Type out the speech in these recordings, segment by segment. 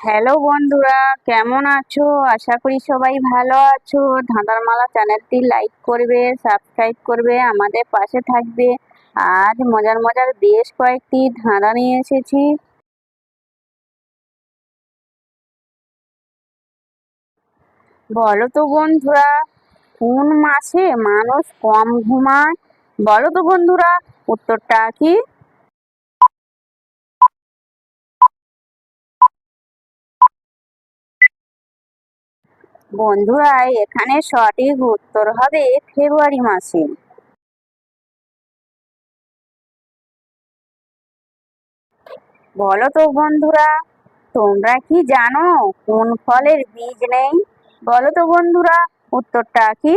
Hello বন্ধুরা, কেমন আছো? আশা করি সবাই ভালো আছো। ধাঁধারমালা চ্যানেলটি লাইক করবে, সাবস্ক্রাইব করবে, আমাদের পাশে থাকবে। আজ মজার মজার বেশ কয়েকটি ধাঁধা নিয়ে এসেছি। বলো তো বন্ধুরা, কোন মাসে মানুষ কম ঘুমায়? বলো তো বন্ধুরা, উত্তরটা কি? বন্ধুরা এখানে সঠিক উত্তর হবে ফেব্রুয়ারি মাসে। বলো তো বন্ধুরা, তোমরা কি জানো কোন ফলের বীজ নেই? বলো তো বন্ধুরা, উত্তরটা কি?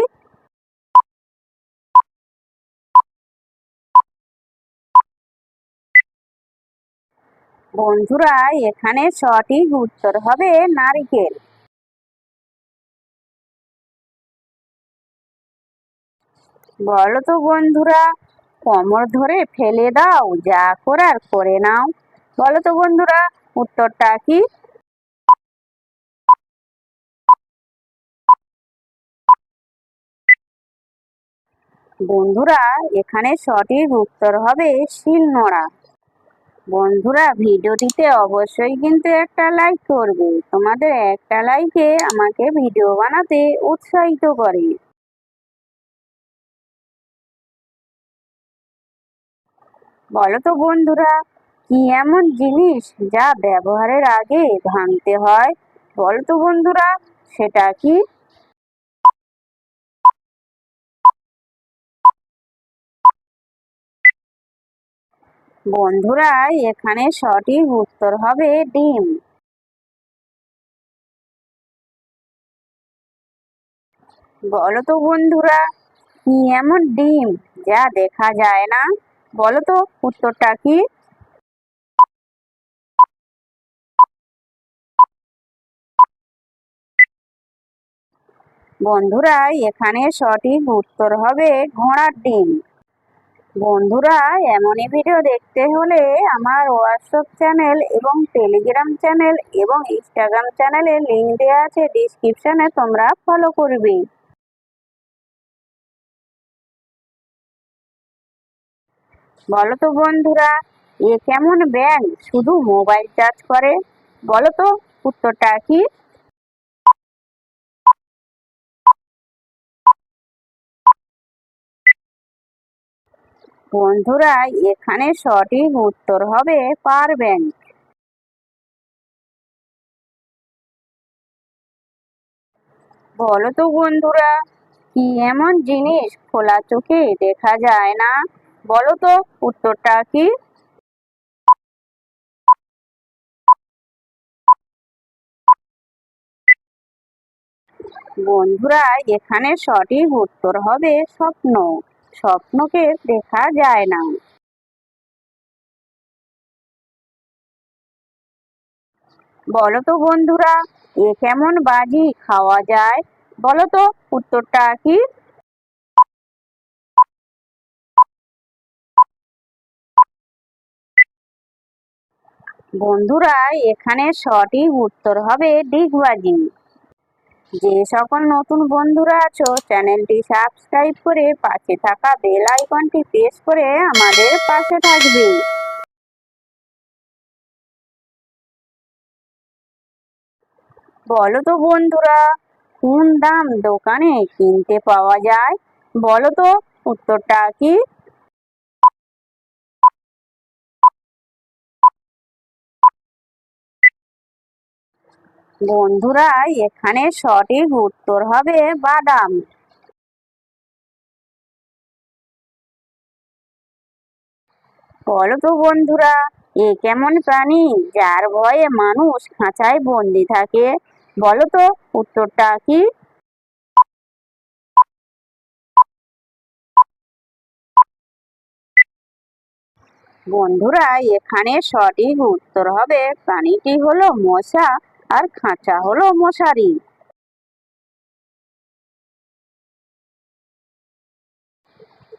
বন্ধুরা, এখানে সঠিক উত্তর হবে নারিকেল। বলো তো বন্ধুরা, কোমর ধরে ফেলে দাও, যা করার করে নাও। বলো তো বন্ধুরা, উত্তরটা কি? বন্ধুরা, এখানে সঠিক উত্তর হবে শিলনোড়া। বন্ধুরা, ভিডিওটিতে অবশ্যই কিন্তু একটা লাইক করবে। তোমাদের একটা লাইকে আমাকে ভিডিও বানাতে উৎসাহিত করে। বলো তো বন্ধুরা, কি এমন জিনিস যা ব্যবহারের আগে ভাঙতে হয়? বলো তো বন্ধুরা, সেটা কি? বন্ধুরা, এখানে সঠিক উত্তর হবে ডিম। বলো তো বন্ধুরা, কি এমন ডিম যা দেখা যায় না? বলো তো, উত্তরটা কি? বন্ধুরা, এখানে সঠিক উত্তর হবে ঘোড়ার ডিম। বন্ধুরা, এমনই ভিডিও দেখতে হলে আমার হোয়াটসঅ্যাপ চ্যানেল এবং টেলিগ্রাম চ্যানেল এবং ইনস্টাগ্রাম চ্যানেলে লিঙ্ক দেওয়া আছে ডিসক্রিপশানে তোমরা ফলো করবে। বলো তো বন্ধুরা, এ কেমন ব্যাংক শুধু মোবাইল চার্জ করে? বলো তো উত্তরটা কি? বন্ধুরা, এখানে সঠিক উত্তর হবে পার ব্যাংক বলো তো বন্ধুরা, কি এমন জিনিস খোলা চোখে দেখা যায় না? বলো তো, উত্তরটা কি? বন্ধুরা, এখানে সঠিক উত্তর হবে স্বপ্ন। স্বপ্নকে দেখা যায় না। বলো তো বন্ধুরা, এ কেমন বাজি খাওয়া যায়? বলো তো, উত্তরটা কি? বন্ধুরা, এখানে সঠিক উত্তর হবে ডিগবাজি। যে সকল নতুন বন্ধুরা আছো, চ্যানেলটি সাবস্ক্রাইব করে পাশে থাকা বেল আইকনটি প্রেস করে আমাদের পাশে থাকবে। বলো তো বন্ধুরা, কোন দাম দোকানে কিনতে পাওয়া যায়? বলো তো, উত্তরটা কি? বন্ধুরা, এখানে সঠিক উত্তর হবে বাদাম। বলো তো বন্ধুরা, এ কেমন প্রাণী যার ভয়ে মানুষ খাঁচায় বন্দি থাকে? বলো তো, উত্তরটা কি? বন্ধুরা, এখানে সঠিক উত্তর হবে প্রাণীটি হলো মশা। আর খাঁচা হলো মশারি।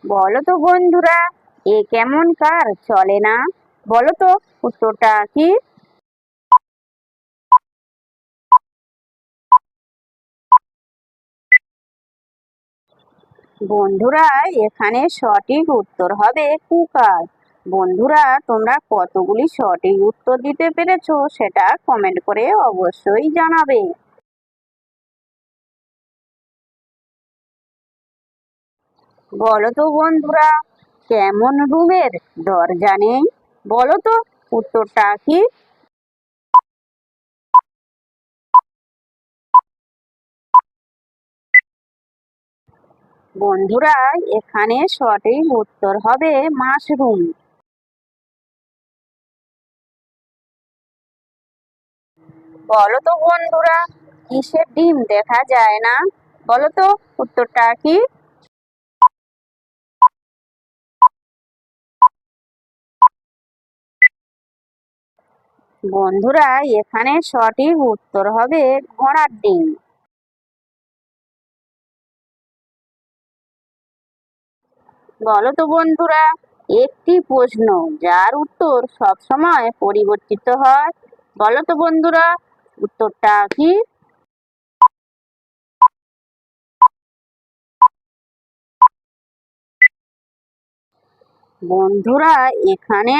বলো তো বন্ধুরা, এ কেমন কার চলে না? বলো তো উত্তরটা কি? বন্ধুরা, এখানে সঠিক উত্তর হবে কুকার। বন্ধুরা, তোমরা কতগুলি সঠিক উত্তর দিতে পেরেছ সেটা কমেন্ট করে অবশ্যই জানাবে। বলো তো বন্ধুরা, কেমন রুমের দরজা নেই? বলো তো উত্তরটা কি? বন্ধুরা, এখানে সঠিক উত্তর হবে মাশরুম। বলো তো বন্ধুরা কিসের ডিম দেখা যায় না? বলো তো উত্তরটা কি? বন্ধুরা, এখানে সঠিক উত্তর হবে ঘোড়ার ডিম। বলো তো বন্ধুরা, একটি প্রশ্ন, যার উত্তর সবসময় পরিবর্তিত হয়। বলো তো বন্ধুরা উত্তরটা কি? বন্ধুরা, এখানে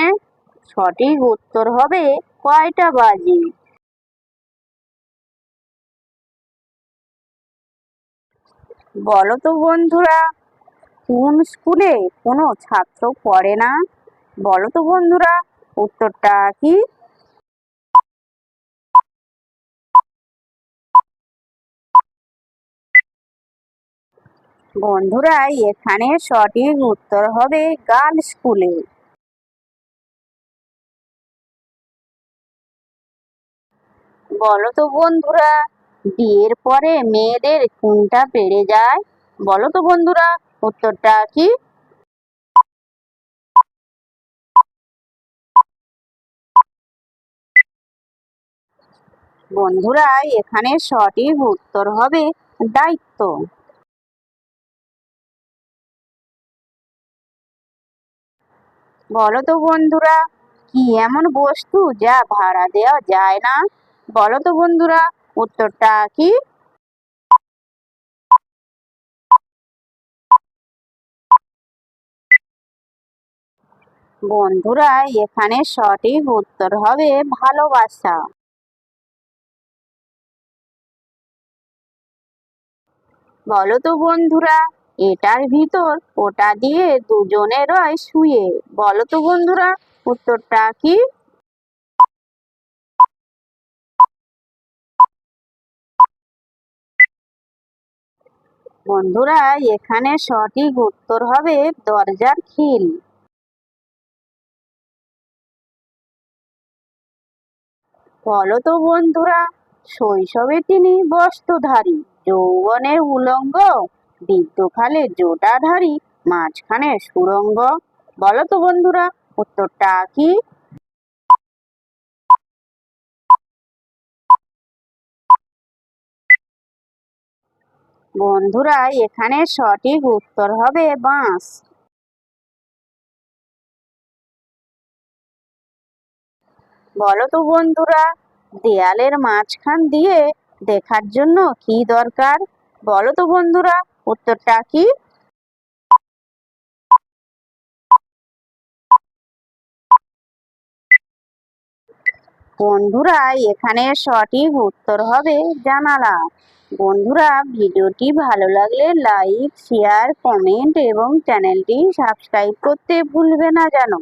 সঠিক উত্তর হবে কয়টা বাজে? বলো তো বন্ধুরা, কোন স্কুলে কোনো ছাত্র পড়ে না? বলো তো বন্ধুরা, উত্তরটা কি? বন্ধুরা, এখানে সঠিক উত্তর হবে গার্ল স্কুলে। বলো তো বন্ধুরা, বিয়ের পরে মেয়েদের কোনটা বেড়ে যায়? বলো তো বন্ধুরা, উত্তরটা কি? বন্ধুরা, এখানে সঠিক উত্তর হবে দায়িত্ব। বলো তো বন্ধুরা, কি এমন বস্তু যা ভাড়া দেওয়া যায় না? বলো তো বন্ধুরা, উত্তরটা কি? বন্ধুরা, এখানে সঠিক উত্তর হবে ভালোবাসা। বলো তো বন্ধুরা এটার ভিতর ওটা দিয়ে দুজনে রয় শুয়ে। বলো তো বন্ধুরা, উত্তরটা কি? বন্ধুরা, এখানে সঠিক উত্তর হবে দরজার খিল। বলো তো বন্ধুরা, শৈশবে তিনি বস্ত্রধারী যৌবনে উলঙ্গ বৃদ্ধকালে জোটাধারী, মাঝখানে সুরঙ্গ। বলো তো বন্ধুরা, উত্তরটা কি? বন্ধুরা, এখানে সঠিক উত্তর হবে বাঁশ। বলো তো বন্ধুরা, দেয়ালের মাঝখান দিয়ে দেখার জন্য কি দরকার? বলো তো বন্ধুরা উত্তরটা কি? বন্ধুরা, এখানে সঠিক উত্তর হবে জানালা। বন্ধুরা, ভিডিওটি ভালো লাগলে লাইক, শেয়ার, কমেন্ট এবং চ্যানেলটি সাবস্ক্রাইব করতে ভুলবে না জানো।